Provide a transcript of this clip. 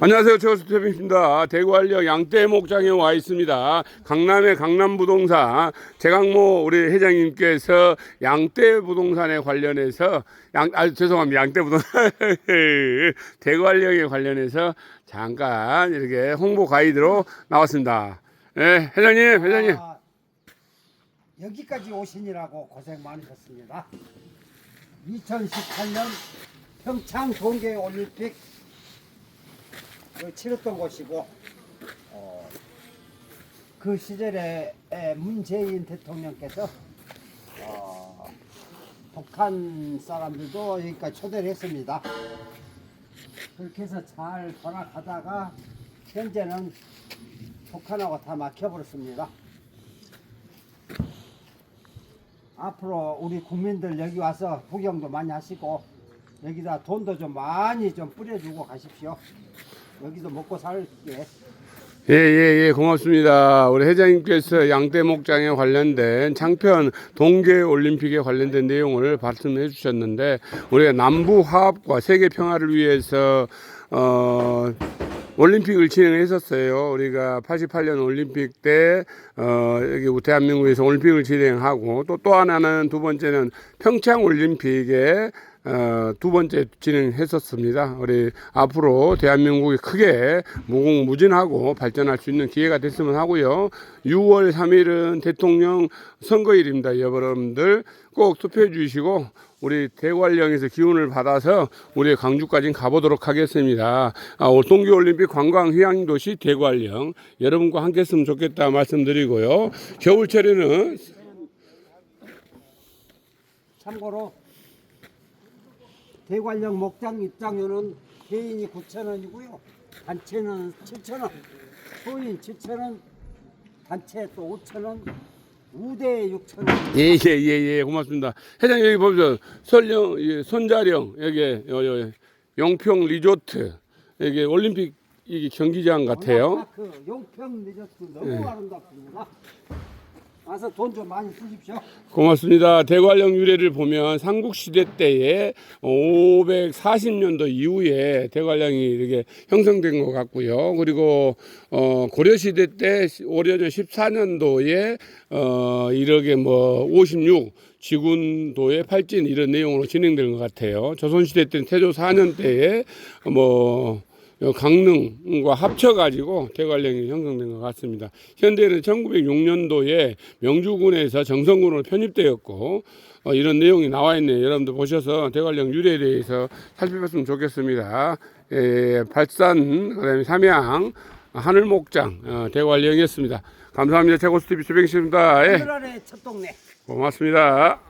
안녕하세요. 최호수 대표입니다. 대구알력 양떼 목장에 와 있습니다. 강남의 강남 부동산 재강모 우리 회장님께서 양떼 부동산에 관련해서 양, 아, 죄송합니다. 양떼 부동산 대구알력에 관련해서 잠깐 이렇게 홍보 가이드로 나왔습니다. 네, 회장님, 회장님. 아, 여기까지 오시느라고 고생 많으셨습니다. 2018년 평창 동계 올림픽 그 치렀던 곳이고 어, 그 시절에 에, 문재인 대통령께서 어, 북한 사람들도 여기까지 초대를 했습니다. 그렇게 해서 잘 돌아가다가 현재는 북한하고 다 막혀버렸습니다. 앞으로 우리 국민들 여기 와서 구경도 많이 하시고 여기다 돈도 좀 많이 좀 뿌려주고 가십시오. 여기도 먹고 살게. 예, 예, 예, 고맙습니다. 우리 회장님께서 양떼 목장에 관련된 창편 동계 올림픽에 관련된 내용을 말씀해 주셨는데, 우리가 남부 화합과 세계 평화를 위해서, 어, 올림픽을 진행했었어요. 우리가 88년 올림픽 때, 어, 여기 대한민국에서 올림픽을 진행하고, 또, 또 하나는 두 번째는 평창 올림픽에 어, 두 번째 진행했었습니다. 우리 앞으로 대한민국이 크게 무궁무진하고 발전할 수 있는 기회가 됐으면 하고요. 6월 3일은 대통령 선거일입니다. 여러분들 꼭 투표해 주시고 우리 대관령에서 기운을 받아서 우리 광주까지 가보도록 하겠습니다. 아, 올 동계올림픽 관광 휴양도시 대관령 여러분과 함께 했으면 좋겠다 말씀드리고요. 겨울철에는 참고로 대관령 목장 입장료는 개인이 9,000원이고요. 단체는 7,000원. 소인 7,000원. 단체 또 5,000원. 우대 6,000원. 예, 예, 예, 예, 고맙습니다. 회장님, 여기 보세요. 설령, 예, 손자령, 여기, 요, 요, 용평 리조트, 여기 올림픽 이게 경기장 같아요. 그 용평 리조트 너무 아름답습니다. 와서 돈 좀 많이 쓰십시오. 고맙습니다. 대관령 유래를 보면 삼국시대 때에 540년도 이후에 대관령이 이렇게 형성된 것 같고요. 그리고, 어, 고려시대 때 오려전 14년도에, 어, 이렇게 뭐, 56, 지군도의 팔진 이런 내용으로 진행된 것 같아요. 조선시대 때는 태조 4년 때에 뭐, 강릉과 합쳐가지고 대관령이 형성된 것 같습니다. 현대는 1906년도에 명주군에서 정성군으로 편입되었고 어, 이런 내용이 나와 있네요. 여러분들 보셔서 대관령 유래에 대해서 살펴봤으면 좋겠습니다. 에, 발산, 그다음에 삼양, 하늘목장 어, 대관령이었습니다. 감사합니다. 최고수 TV 주병식입니다. 예, 하늘 아래 첫 동네. 고맙습니다.